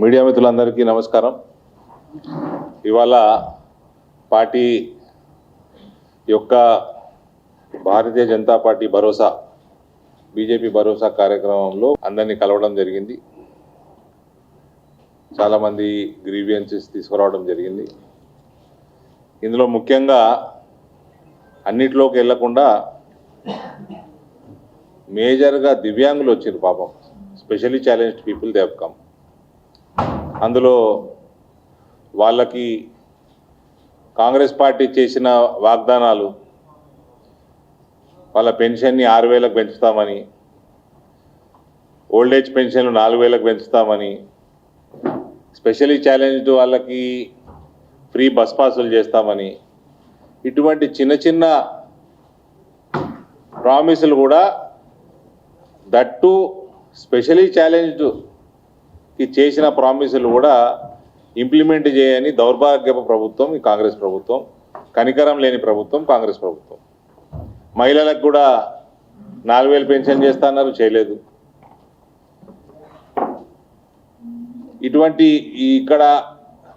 Media మిత్రులందరికీ నమస్కారం. ఇవాళ పార్టీ యొక్క భారతీయ జనతా పార్టీ భరోసా బీజేపీ భరోసా కార్యక్రమంలో అందరినీ కలవడం జరిగింది. చాలామంది గ్రీవియన్సెస్ తీసుకురావడం జరిగింది. ఇందులో ముఖ్యంగా అన్నిట్లోకి వెళ్ళకుండా మేజర్గా దివ్యాంగులు వచ్చారు పాపం. Specially challenged people they come. అందులో వాళ్ళకి కాంగ్రెస్ పార్టీ చేసిన వాగ్దానాలు వాళ్ళ పెన్షన్ని ఆరు వేలకు పెంచుతామని ఓల్డ్ ఏజ్ పెన్షన్లు నాలుగు వేలకు పెంచుతామని స్పెషల్లీ ఛాలెంజ్డ్ వాళ్ళకి ఫ్రీ బస్ పాసులు చేస్తామని ఇటువంటి చిన్న చిన్న ప్రామిసులు కూడా దట్టు స్పెషలీ ఛాలెంజ్డ్ చేసిన ప్రామిసులు కూడా ఇంప్లిమెంట్ చేయని దౌర్భాగ్యపు ప్రభుత్వం ఈ కాంగ్రెస్ ప్రభుత్వం కనికరం లేని ప్రభుత్వం కాంగ్రెస్ ప్రభుత్వం. మహిళలకు కూడా నాలుగు వేలు పెన్షన్ చేస్తాన్నారు చేయలేదు. ఇటువంటి ఇక్కడ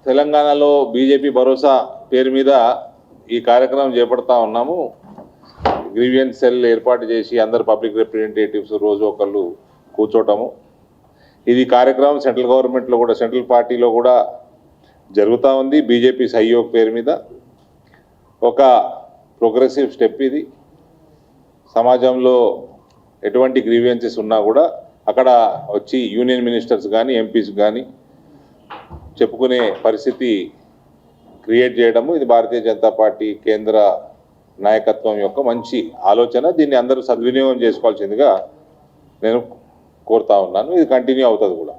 తెలంగాణలో బీజేపీ భరోసా పేరు మీద ఈ కార్యక్రమం చేపడతా ఉన్నాము. గ్రీవియన్స్ సెల్ ఏర్పాటు చేసి అందరు పబ్లిక్ రిప్రజెంటేటివ్స్ రోజు ఒకళ్ళు కూర్చోటము. ఇది కార్యక్రమం సెంట్రల్ గవర్నమెంట్లో కూడా సెంట్రల్ పార్టీలో కూడా జరుగుతూ ఉంది. బీజేపీ సహయోగ్ పేరు మీద. ఒక ప్రోగ్రెసివ్ స్టెప్ ఇది. సమాజంలో ఎటువంటి గ్రీవియన్సెస్ ఉన్నా కూడా అక్కడ వచ్చి యూనియన్ మినిస్టర్స్ కానీ ఎంపీస్ కానీ చెప్పుకునే పరిస్థితి క్రియేట్ చేయడము ఇది భారతీయ జనతా పార్టీ కేంద్ర నాయకత్వం యొక్క మంచి ఆలోచన. దీన్ని అందరూ సద్వినియోగం చేసుకోవాల్సిందిగా నేను కోరుతా ఉన్నాను. ఇది కంటిన్యూ అవుతుంది కూడా.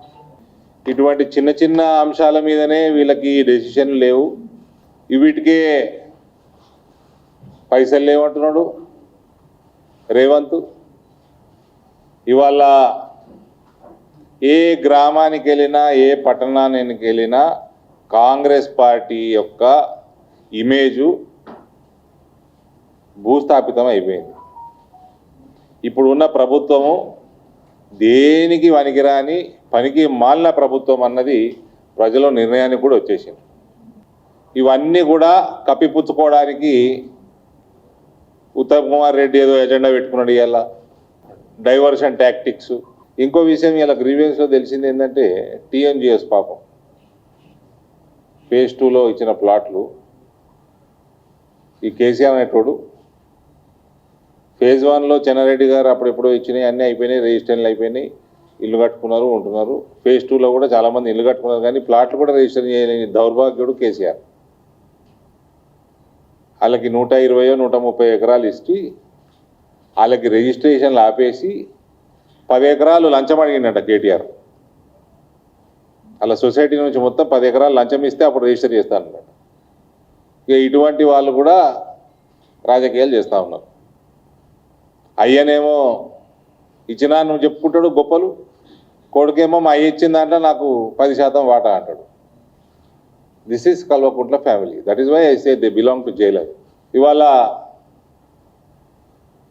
ఇటువంటి చిన్న చిన్న అంశాల మీదనే వీళ్ళకి డెసిషన్లు లేవు. వీటికే పైసలు లేవంటున్నాడు రేవంత్. ఇవాళ ఏ గ్రామానికి వెళ్ళినా ఏ పట్టణానికి వెళ్ళినా కాంగ్రెస్ పార్టీ యొక్క ఇమేజు భూస్థాపితం అయిపోయింది. ఇప్పుడు ఉన్న ప్రభుత్వము దేనికి వనికిరాని పనికి మాలిన ప్రభుత్వం అన్నది ప్రజల నిర్ణయానికి కూడా వచ్చేసింది. ఇవన్నీ కూడా కప్పిపుచ్చుకోవడానికి ఉత్తమ్ కుమార్ రెడ్డి ఏదో ఎజెండా పెట్టుకున్నాడు ఇవాళ. డైవర్షన్ టాక్టిక్స్ ఇంకో విషయం ఇలా గ్రీవియన్స్లో తెలిసింది ఏంటంటే టీఎన్జిఎస్ పాపం. ఫేజ్ టూలో ఇచ్చిన ప్లాట్లు. ఈ కేసీఆర్ అనేటోడు ఫేజ్ వన్లో చెన్నారెడ్డి గారు అప్పుడెప్పుడో ఇచ్చినాయి అన్నీ అయిపోయినాయి రిజిస్ట్రేషన్లు అయిపోయినాయి ఇల్లు కట్టుకున్నారు ఉంటున్నారు. ఫేజ్ టూలో కూడా చాలామంది ఇల్లు కట్టుకున్నారు కానీ ప్లాట్లు కూడా రిజిస్టర్ చేయలేని దౌర్భాగ్యుడు కేసీఆర్. వాళ్ళకి నూట ఇరవయో నూట ముప్పై ఎకరాలు ఇచ్చి వాళ్ళకి రిజిస్ట్రేషన్లు ఆపేసి పది ఎకరాలు లంచం అడిగిండట కేటీఆర్. అలా సొసైటీ నుంచి మొత్తం పది ఎకరాలు లంచం ఇస్తే అప్పుడు రిజిస్టర్ చేస్తానన్నమాట ఇక ఇటువంటి వాళ్ళు కూడా రాజకీయాలు చేస్తూ ఉన్నారు. అయ్యనేమో ఇచ్చినా నువ్వు చెప్పుకుంటాడు గొప్పలు. కొడుకేమో మా అయ్య ఇచ్చిన దాంట్లో నాకు పది శాతం వాటా అంటాడు. This is Kalvakuntla family that is why I say they belong to jailer ఇవాళ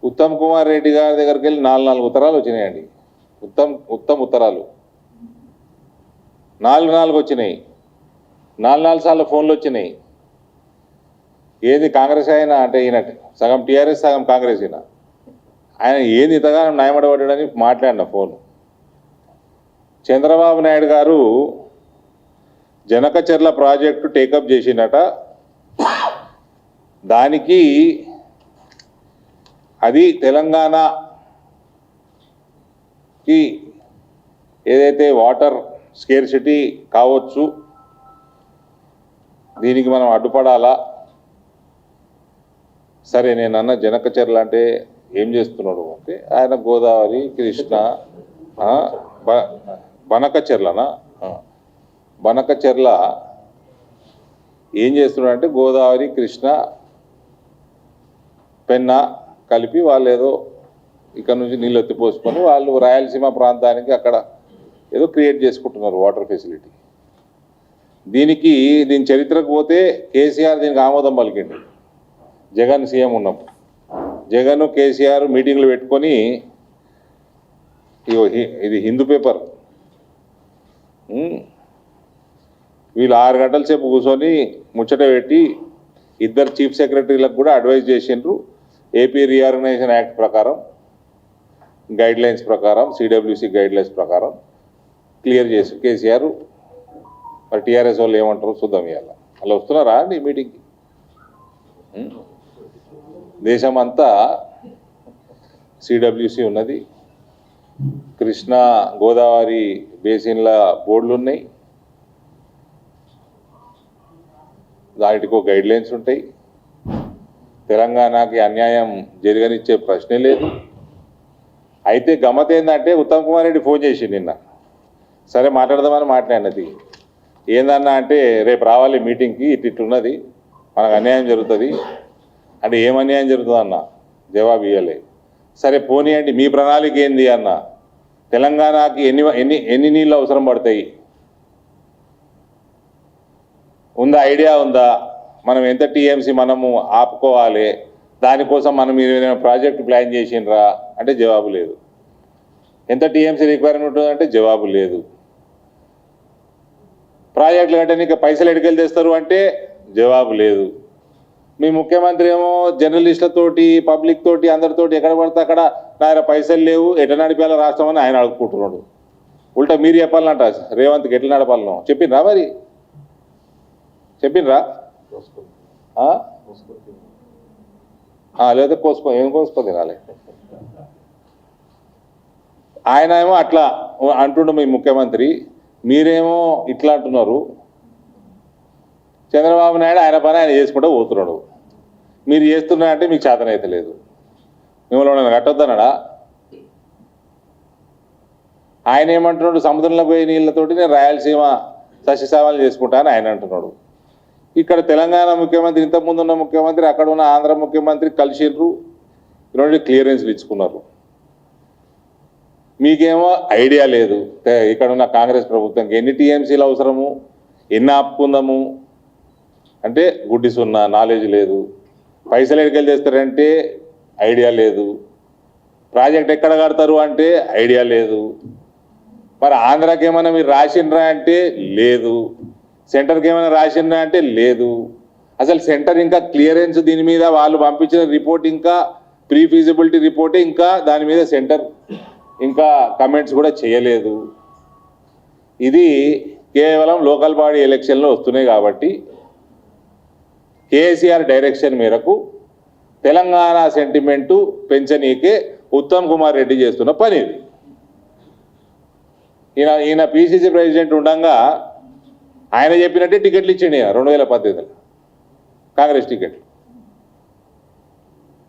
ఉత్తమ్ కుమార్ రెడ్డి గారి దగ్గరికి వెళ్ళి నాలుగు నాలుగు ఉత్తరాలు వచ్చినాయండి. ఉత్తమ్ ఉత్తమ్ ఉత్తరాలు. నాలుగు నాలుగు వచ్చినాయి. నాలుగు నాలుగు సార్లు ఫోన్లు వచ్చినాయి. ఏది కాంగ్రెస్ అయినా అంటే ఈయన సగం టీఆర్ఎస్ సగం కాంగ్రెస్ అయినా ఆయన ఏది ఇంతగా న్యాయమడబడ్డాడని మాట్లాడిన ఫోన్. చంద్రబాబు నాయుడు గారు జనకచర్ల ప్రాజెక్టు టేకప్ చేసిండట. దానికి అది తెలంగాణకి ఏదైతే వాటర్ స్కేర్సిటీ కావచ్చు దీనికి మనం అడ్డుపడాలా? సరే నేను అన్న జనకచర్ల అంటే ఏం చేస్తున్నాడు అంటే ఆయన గోదావరి కృష్ణ బనకచెర్లన బనకచెర్లనా బనకచెర్ల ఏం చేస్తున్నాడు అంటే గోదావరి కృష్ణ పెన్న కలిపి వాళ్ళు ఏదో ఇక్కడ నుంచి నీళ్ళు ఎత్తిపోసుకొని వాళ్ళు రాయలసీమ ప్రాంతానికి అక్కడ ఏదో క్రియేట్ చేసుకుంటున్నారు వాటర్ ఫెసిలిటీ. దీనికి దీని చరిత్రకు పోతే కేసీఆర్ దీనికి ఆమోదం పలికిండు. జగన్ సీఎం ఉన్నప్పుడు. జగన్ కేసీఆర్ మీటింగ్లు పెట్టుకొని ఇది హిందూ పేపర్. వీళ్ళు ఆరు గంటల సేపు కూర్చొని ముచ్చట పెట్టి ఇద్దరు చీఫ్ సెక్రటరీలకు కూడా అడ్వైజ్ చేసిండ్రు. ఏపీ రీఆర్గనైజేషన్ యాక్ట్ ప్రకారం గైడ్ లైన్స్ ప్రకారం సిడబ్ల్యూసి గైడ్ లైన్స్ ప్రకారం క్లియర్ చేసి కేసీఆర్ మరి టీఆర్ఎస్ వాళ్ళు ఏమంటారు చూద్దాం ఇవాళ అలా వస్తున్నారా అండి మీటింగ్కి? దేశమంతా దేశం అంతా సిడబ్ల్యూసి ఉన్నది. కృష్ణా గోదావరి బేసిన్ల బోర్డులు ఉన్నాయి దానికో గైడ్ లైన్స్ ఉంటాయి. తెలంగాణకి అన్యాయం జరగనిచ్చే ప్రశ్నే లేదు. అయితే గమ్మత్ ఏంటంటే ఉత్తమ్ కుమార్ రెడ్డి ఫోన్ చేసి నిన్న. సరే మాట్లాడదామని మాట్లాడినది. ఏందన్నా అంటే రేపు రావాలి మీటింగ్కి ఇటు ఇట్లున్నది మనకు అన్యాయం జరుగుతుంది. అంటే ఏమన్యాయం అన్యాయం జరుగుతుంది అన్న? జవాబు ఇవ్వలేదు సరే పోనీయండి మీ ప్రణాళిక ఏంది అన్న? తెలంగాణకి ఎన్ని ఎన్ని ఎన్ని నీళ్ళు అవసరం పడతాయి? ఉందా ఐడియా ఉందా? మనం ఎంత టీఎంసీ మనము ఆపుకోవాలి? దానికోసం మనం ఏదైనా ప్రాజెక్ట్ ప్లాన్ చేసిండ్రా? అంటే జవాబు లేదు. ఎంత టీఎంసీ రిక్వైర్మెంట్ ఉంటుందంటే జవాబు లేదు. ప్రాజెక్టులు కంటే నీకు పైసలు ఎడికెళ్ళి తెస్తారు అంటే జవాబు లేదు. మీ ముఖ్యమంత్రి ఏమో జర్నలిస్టులతోటి పబ్లిక్ తోటి అందరితోటి ఎక్కడ పడితే అక్కడ నాయన పైసలు లేవు ఎట్లా నడిపేలా రాష్ట్రం అని ఆయన అడుగుకుంటున్నాడు ఉల్టా మీరు చెప్పాలంట రేవంత్కి ఎట్లా నడపాలను. చెప్పిండ్రా మరి? చెప్పిండ్రా? లేదా కోసుకో ఏం కోసుకో తినాలి. ఆయన ఏమో అట్లా అంటుండు మీ ముఖ్యమంత్రి. మీరేమో ఇట్లా అంటున్నారు. చంద్రబాబు నాయుడు ఆయన పని ఆయన చేసుకుంటూ పోతున్నాడు. మీరు చేస్తున్నారంటే మీకు చేతనైతే లేదు. మిమ్మల్ని కట్టొద్దన్నాడా? ఆయన ఏమంటున్నాడు? సముద్రంలో పోయే నీళ్ళతోటి నేను రాయలసీమ చేసుకుంటా అని ఆయన అంటున్నాడు. ఇక్కడ తెలంగాణ ముఖ్యమంత్రి ఇంతకుముందు ఉన్న ముఖ్యమంత్రి అక్కడ ఉన్న ఆంధ్ర ముఖ్యమంత్రి కలిసిర్రు. రెండు క్లియరెన్స్లు ఇచ్చుకున్నారు. మీకేమో ఐడియా లేదు. ఇక్కడ ఉన్న కాంగ్రెస్ ప్రభుత్వంకి ఎన్ని టీఎంసీలు అవసరము? ఎన్ని ఆపుకుందాము? అంటే గుడ్డి సున్నా నాలెడ్జ్ లేదు. పైసలు ఎక్కడికి చేస్తారంటే ఐడియా లేదు. ప్రాజెక్ట్ ఎక్కడ కడతారు అంటే ఐడియా లేదు. మరి ఆంధ్రాకి ఏమైనా మీరు రాసిండ్రా అంటే లేదు. సెంటర్కి ఏమైనా రాసిండ్రా అంటే లేదు. అసలు సెంటర్ ఇంకా క్లియరెన్స్ దీని మీద వాళ్ళు పంపించిన రిపోర్ట్ ఇంకా ప్రీ ఫీజిబిలిటీ రిపోర్టే ఇంకా దాని మీద సెంటర్ ఇంకా కమెంట్స్ కూడా చేయలేదు. ఇది కేవలం లోకల్ బాడీ ఎలక్షన్లో వస్తున్నాయి కాబట్టి కేసీఆర్ డైరెక్షన్ మేరకు తెలంగాణ సెంటిమెంటు పెంచనీకే ఉత్తమ్ కుమార్ రెడ్డి చేస్తున్న పని ఇది. ఈయన ఈయన పిసిసి ప్రెసిడెంట్ ఉండగా ఆయన చెప్పినట్టే టికెట్లు ఇచ్చిండు ఈయన రెండు వేల పద్దెనిమిదిలో. కాంగ్రెస్ టికెట్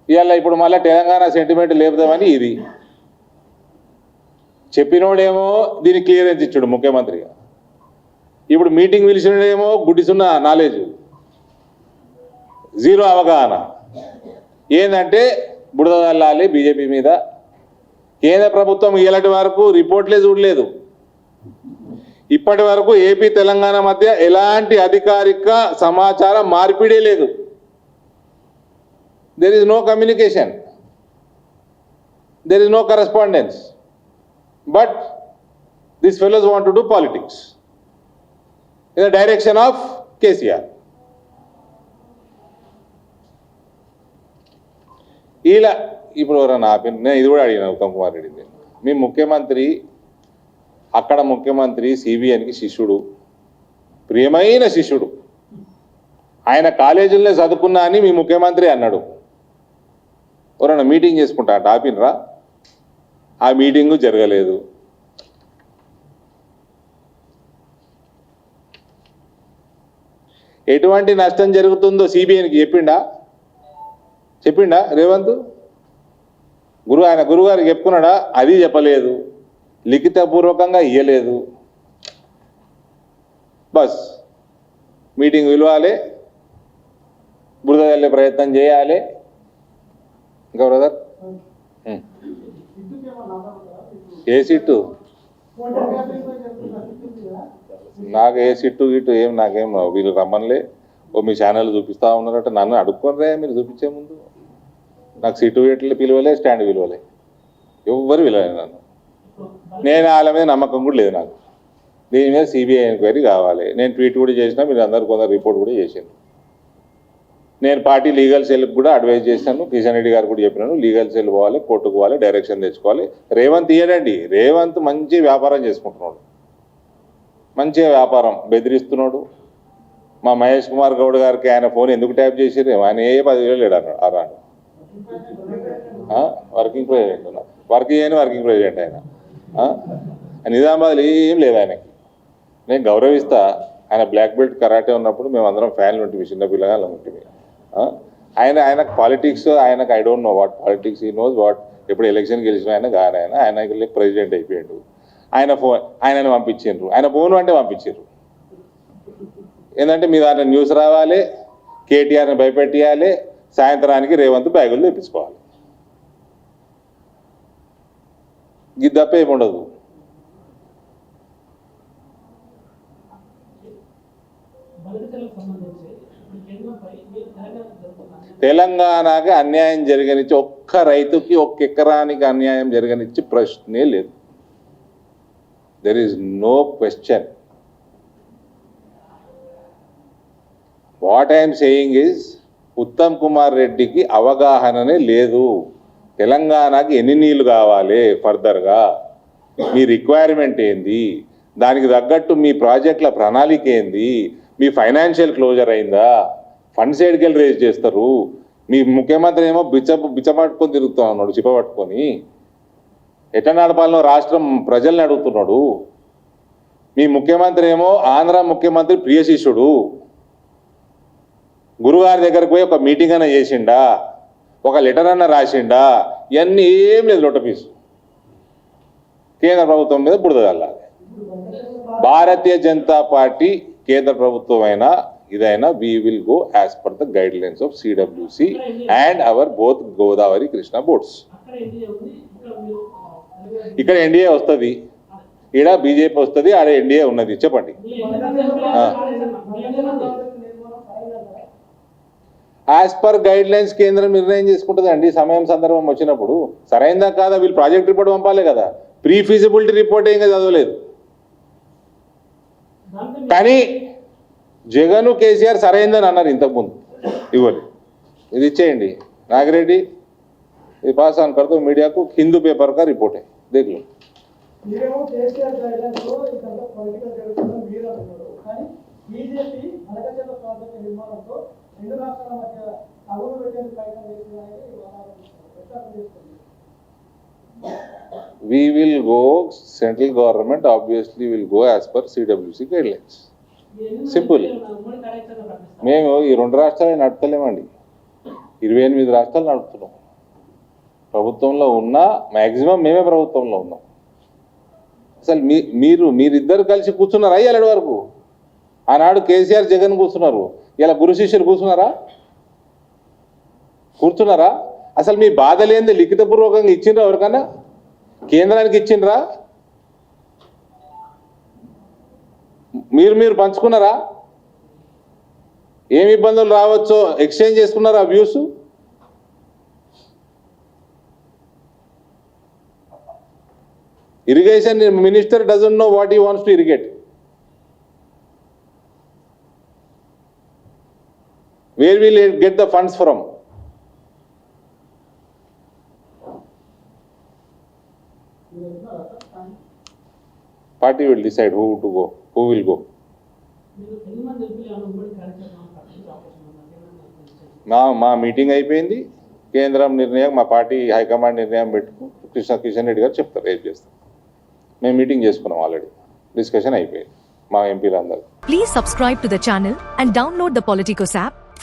ఇవాళ ఇప్పుడు మళ్ళీ తెలంగాణ సెంటిమెంట్ లేపుదామని ఇది. చెప్పినోడేమో దీన్ని క్లియరెన్స్ ఇచ్చాడు ముఖ్యమంత్రిగా. ఇప్పుడు మీటింగ్ పిలిచినడేమో గుడ్డిసున్న నాలెడ్జ్. జీరో అవగాహన. ఏంటంటే బుడద చల్లాలి బీజేపీ మీద. కేంద్ర ప్రభుత్వం ఇలాంటి వరకు రిపోర్ట్లే చూడలేదు. ఇప్పటి వరకు ఏపీ తెలంగాణ మధ్య ఎలాంటి అధికారిక సమాచార మార్పిడే లేదు. There is no communication there is no correspondence but this fellows want to do politics in the direction of KCR ఇలా ఇప్పుడు ఎవరైనా ఆపి నేను ఇది కూడా అడిగిన ఉత్తమ్ కుమార్ రెడ్డిని. మీ ముఖ్యమంత్రి అక్కడ ముఖ్యమంత్రి సిబిఎన్కి శిష్యుడు. ప్రియమైన శిష్యుడు. ఆయన కాలేజీలోనే చదువుకున్నా అని మీ ముఖ్యమంత్రి అన్నాడు. ఎవరైనా మీటింగ్ చేసుకుంటా టాపిన్రా ఆపినరా? ఆ మీటింగు జరగలేదు. ఎటువంటి నష్టం జరుగుతుందో సిబిఐకి చెప్పిండా? చెప్పిండా రేవంత్? గురు ఆయన గురుగారికి చెప్పుకున్నాడా? అది చెప్పలేదు. లిఖితపూర్వకంగా ఇయ్యలేదు. బస్. మీటింగ్ విలువాలి. బురద వెళ్ళే ప్రయత్నం చేయాలి. ఇంకా బ్రదర్? ఉం. ఏ సీటు? నాకు ఏ సిట్టు గిట్టు ఏం నాకేం వీళ్ళు రమ్మనిలే. ఓ మీ ఛానల్ చూపిస్తా ఉన్నారట. నన్ను అడుక్కోనరే మీరు చూపించే ముందు. నాకు సీటు వేట్లు పిలవలే స్టాండ్ విలువలే ఎవ్వరు పిలవలేదు నన్ను. నేను వాళ్ళ మీద నమ్మకం కూడా లేదు నాకు. దీని మీద సిబిఐ ఎంక్వైరీ కావాలి. నేను ట్వీట్ కూడా చేసినా మీరు అందరు కొందరు రిపోర్ట్ కూడా చేశాను నేను పార్టీ లీగల్ సెల్కి కూడా అడ్వైజ్ చేశాను. కిషన్ రెడ్డి గారు కూడా చెప్పినాను లీగల్ సెల్ పోవాలి కోర్టుకు పోవాలి డైరెక్షన్ తెచ్చుకోవాలి. రేవంత్ ఇయ్యడండి. రేవంత్ మంచి వ్యాపారం చేసుకుంటున్నాడు. మంచిగా వ్యాపారం బెదిరిస్తున్నాడు. మా మహేష్ కుమార్ గౌడ్ గారికి ఆయన ఫోన్ ఎందుకు ట్యాప్ చేసిర్రు? ఆయన ఏ పదివేలు లేడు అన్నాడు అన్నాడు వర్కింగ్ ప్రెసిడెంట్ వర్క్ చేయని వర్కింగ్ ప్రెసిడెంట్ ఆయన. నిజామాబాద్లో ఏం లేదు ఆయనకి. నేను గౌరవిస్తా. ఆయన బ్లాక్ బెల్ట్ కరాటే ఉన్నప్పుడు మేము అందరం ఫ్యాన్లు ఉంటుంది చిన్న పిల్లగాళ్ళం ఉంటుంది ఆయన ఆయన పాలిటిక్స్ ఆయనకు I don't know what politics he knows what. ఎప్పుడు ఎలక్షన్ గెలిచిన ఆయన కాదు ఆయన. ఆయన ప్రెసిడెంట్ అయిపోయాడు. ఆయన ఫోన్ ఆయనని పంపించిండ్రు. ఆయన ఫోన్ అంటే పంపించారు ఏంటంటే మీ దాంట్లో న్యూస్ రావాలి కేటీఆర్ని భయపెట్టియాలి సాయంత్రానికి రేవంత్ బ్యాగులు తెప్పించుకోవాలి. ఇది తప్ప ఏముండదు తెలంగాణకి అన్యాయం జరగనిచ్చి ఒక్క రైతుకి ఒక్క ఎకరానికి అన్యాయం జరగనిచ్చి ప్రశ్నే లేదు. There is no question what I'm saying is Uttam Kumar రెడ్డికి అవగాహననే లేదు. తెలంగాణకి ఎన్ని నీళ్ళు కావాలి ఫర్దర్గా? మీ రిక్వైర్మెంట్ ఏంది? దానికి తగ్గట్టు మీ ప్రాజెక్టుల ప్రణాళిక ఏంది? మీ ఫైనాన్షియల్ క్లోజర్ అయిందా? ఫండ్స్ ఎడికెళ్ళి రేజ్ చేస్తారు? మీ ముఖ్యమంత్రి ఏమో బిచ్చ బిచ్చపట్టుకొని తిరుగుతా ఉన్నాడు చిప్పబట్టుకొని ఎట్లా నడపాలనో రాష్ట్రం ప్రజల్ని అడుగుతున్నాడు. మీ ముఖ్యమంత్రి ఏమో ఆంధ్ర ముఖ్యమంత్రి ప్రియశిష్యుడు. గురుగారి దగ్గరకు పోయి ఒక మీటింగ్ అన్న చేసిండా? ఒక లెటర్ అన్న రాసిండా? ఇవన్నీ ఏం లేదు లొట్టపీసు కేంద్ర ప్రభుత్వం మీద బుడదల్లాలి భారతీయ జనతా పార్టీ కేంద్ర ప్రభుత్వం అయినా ఇదైనా we will go as per the guidelines of CWC and our both Godavari Krishna boards ఇక్కడ ఎన్డీఏ వస్తుంది. ఈడ బీజేపీ వస్తుంది ఆడ ఎన్డీఏ ఉన్నది. చెప్పండి. యాజ్ పర్ గైడ్ లైన్స్ కేంద్రం నిర్ణయం చేసుకుంటుందండి. సమయం సందర్భం వచ్చినప్పుడు. సరైనదా కాదా? వీళ్ళు ప్రాజెక్ట్ రిపోర్ట్ పంపాలి కదా. ప్రీ ఫీజిబిలిటీ రిపోర్ట్ ఏం చదవలేదు కానీ జగన్ కేసీఆర్ సరైందని అన్నారు ఇంతకుముందు. ఇవ్వాలి ఇది ఇచ్చేయండి. నాగిరెడ్డి ఇది పాస్ అని కడుతూ మీడియాకు హిందూ పేపర్గా రిపోర్ట్ దేఖలు బీజేపీ రెండు రాష్ట్రాల మధ్య తగులు పెట్టేందుకు ప్రయత్నం చేసుకోండి we will go central government obviously will go as per CWC guidelines. ప్రకటిస్తారు మేము ఈ రెండు రాష్ట్రాలు నడతలేమండి ఇరవై ఎనిమిది రాష్ట్రాలు నడుపుతున్నాం. ప్రభుత్వంలో ఉన్నా మ్యాక్సిమం మేమే ప్రభుత్వంలో ఉన్నాం. అసలు మీ మీరు మీరిద్దరు కలిసి కూర్చున్నారా ఇలాంటి వరకు? ఆనాడు కేసీఆర్ జగన్ కూర్చున్నారు. ఇలా గురు శిష్యులు కూర్చున్నారా? కూర్చున్నారా? అసలు మీ బాధ లేనిది లిఖితపూర్వకంగా ఇచ్చిండ్రా ఎవరికన్నా? కేంద్రానికి ఇచ్చిండ్రా? మీరు మీరు పంచుకున్నారా? ఏమి ఇబ్బందులు రావచ్చో ఎక్స్చేంజ్ చేసుకున్నారా views? Irrigation minister doesn't know what he wants to irrigate. Where will get the funds from party will decide who to go who will go నా మా మీటింగ్ అయిపోయింది. కేంద్రం నిర్ణయం మా పార్టీ హైకమాండ్ నిర్ణయం పెట్టుకు కృష్ణ కిషన్ రెడ్డి గారు చెప్తారు ఏం చేస్తారు. మేము మీటింగ్ చేసుకున్నాం ఆల్రెడీ డిస్కషన్ అయిపోయింది మా ఎంపీలందరూ please subscribe to the channel and download the Politicos app